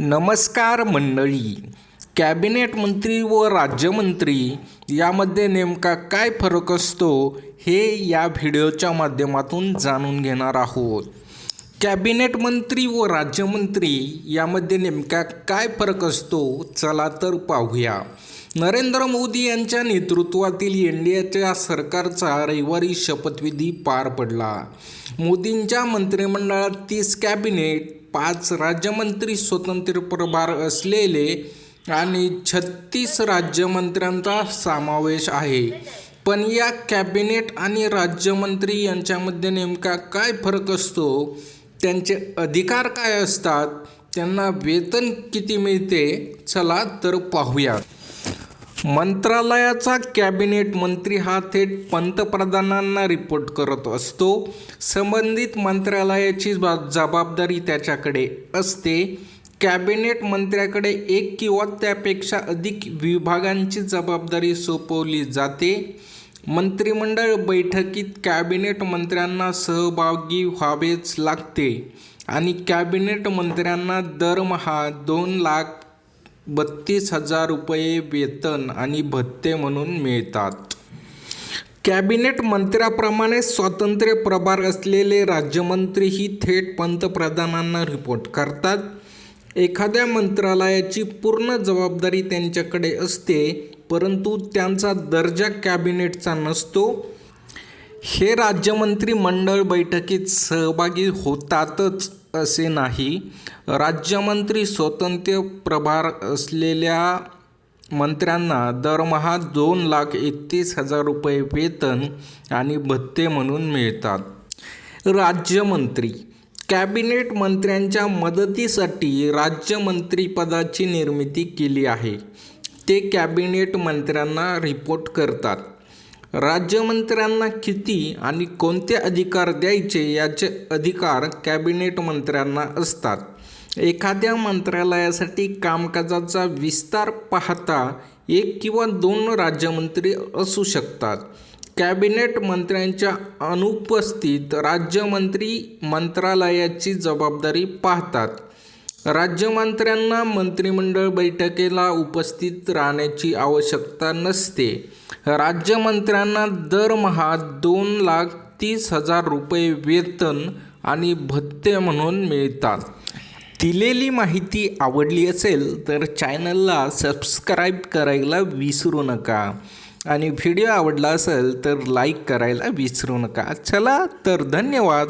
नमस्कार मंडळी. कॅबिनेट मंत्री व राज्यमंत्री यामध्ये नेमका काय फरक असतो हे या व्हिडिओच्या माध्यमातून जाणून घेणार आहोत. कॅबिनेट मंत्री व राज्यमंत्री यामध्ये नेमका काय फरक असतो चला तर पाहूया. नरेंद्र मोदी यांच्या नेतृत्वातील एन डी एच्या सरकारचा रविवारी शपथविधी पार पडला. मोदींच्या मंत्रिमंडळात तीस कॅबिनेट पाच राज्यमंत्री स्वतंत्र प्रभार असलेले आणि छत्तीस राज्यमंत्र्यांचा समावेश आहे. पण या कॅबिनेट आणि राज्यमंत्री यांच्यामध्ये नेमका काय फरक असतो? त्यांचे अधिकार काय असतात? त्यांना वेतन किती मिळते? चला तर पाहूया. मंत्रालयाचा कॅबिनेट मंत्री हा थेट पंतप्रधानांना रिपोर्ट करत असतो. संबंधित मंत्रालयाची जबाबदारी त्याच्याकडे असते. कॅबिनेट मंत्र्याकडे एक किंवा त्यापेक्षा अधिक विभागांची जबाबदारी सोपवली जाते. मंत्रिमंडळ बैठकीत कॅबिनेट मंत्र्यांना सहभागी व्हावेच लागते आणि कॅबिनेट मंत्र्यांना दरमहा दोन लाख बत्तीस हजार रुपये वेतन आणि भत्ते म्हणून मिळतात. कॅबिनेट मंत्र्याप्रमाणे स्वातंत्र्य प्रभार असलेले राज्यमंत्रीही थेट पंतप्रधानांना रिपोर्ट करतात. एखाद्या मंत्रालयाची पूर्ण जबाबदारी त्यांच्याकडे असते परंतु त्यांचा दर्जा कॅबिनेटचा नसतो. हे राज्यमंत्री मंडळ बैठकीत सहभागी होतातच असे नाही. राज्यमंत्री स्वतंत्र प्रभार असलेल्या मंत्र्यांना दरमहा दोन लाख एकतीस हजार रुपये वेतन आणि भत्ते म्हणून मिळतात. राज्यमंत्री कॅबिनेट मंत्र्यांच्या मदतीसाठी राज्यमंत्रीपदाची निर्मिती केली आहे. ते कॅबिनेट मंत्र्यांना रिपोर्ट करतात. राज्यमंत्र्यांना किती आणि कोणते अधिकार द्यायचे याचे अधिकार कॅबिनेट मंत्र्यांना असतात? एखाद्या मंत्रालयासाठी कामकाजाचा विस्तार पाहता एक किंवा दोन राज्यमंत्री असू शकतात. कॅबिनेट मंत्र्यांच्या अनुपस्थित राज्यमंत्री मंत्रालयाची जबाबदारी पाहतात. राज्यमंत्र्यांना मंत्रिमंडळ बैठकीला उपस्थित राहण्याची आवश्यकता नसते. राज्यमंत्र्यांना दरमहा दोन लाख तीस हजार रुपये वेतन आणि भत्ते म्हणून मिळतात. दिलेली माहिती आवडली असेल तर चॅनलला सबस्क्राईब करायला विसरू नका. आणि व्हिडिओ आवडला असेल तर लाईक करायला विसरू नका. चला तर धन्यवाद.